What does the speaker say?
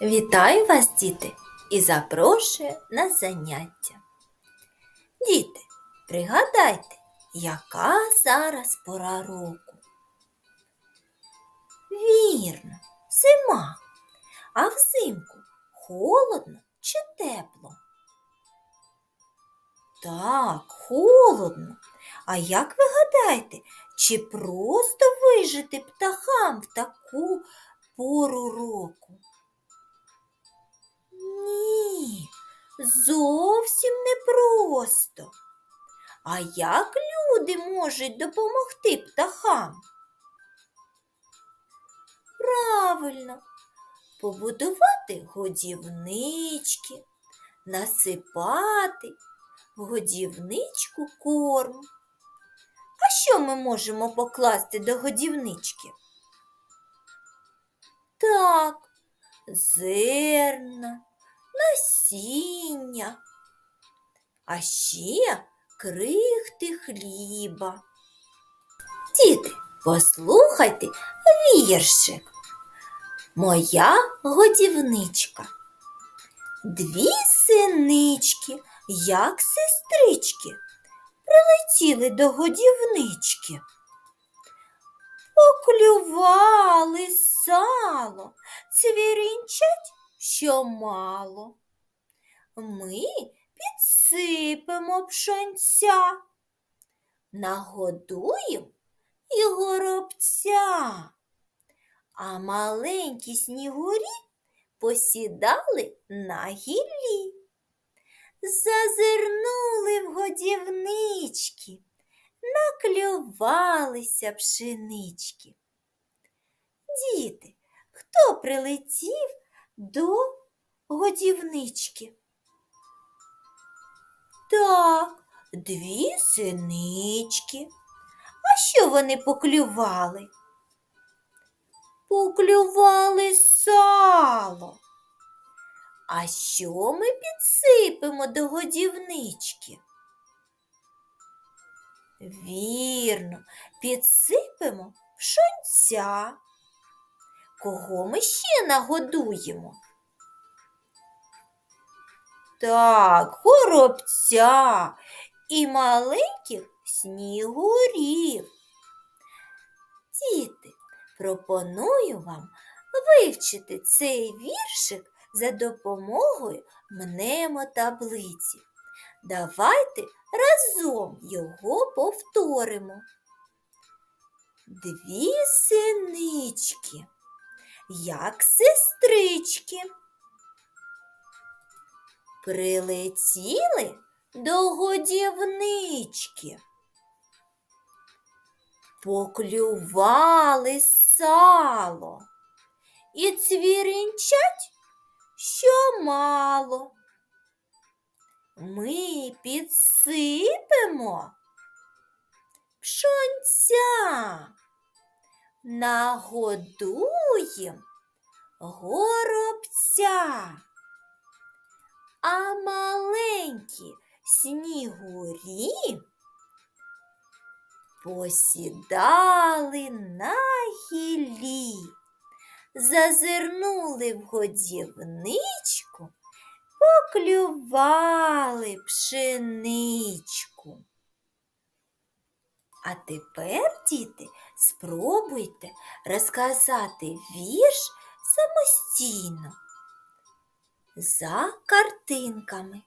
Вітаю вас, діти, і запрошую на заняття. Діти, пригадайте, яка зараз пора року? Вірно, зима. А взимку холодно чи тепло? Так, холодно. А як ви гадаєте, чи просто вижити птахам в таку пору року? Зовсім не просто. А як люди можуть допомогти птахам? Правильно, побудувати годівнички, насипати в годівничку корм. А що ми можемо покласти до годівнички? Так, зерна, насіння, а ще крихти хліба. Діти, послухайте віршик. Моя годівничка. Дві синички, як сестрички, прилетіли до годівнички. Поклювали сало, цвірінчать, що мало. Ми підсипемо пшонця, нагодуємо і горобця, а маленькі снігурі посідали на гіллі, зазирнули в годівнички, наклювалися пшенички. Діти, хто прилетів до годівнички? Так, дві синички. А що вони поклювали? Поклювали сало. А що ми підсипемо до годівнички? Вірно, підсипемо пшонця. Кого ми ще нагодуємо? Так, горобця і маленьких снігурів. Діти, пропоную вам вивчити цей віршик за допомогою мнемотаблиці. Давайте разом його повторимо. Дві синички, як сестрички, прилетіли до годівнички. Поклювали сало і цвірінчать, що мало. Ми підсипемо пшонця, нагодуєм горобця, а маленькі снігурі посідали на гілі, зазирнули в годівничку, поклювали пшеничку. А тепер, діти, спробуйте розказати вірш самостійно за картинками.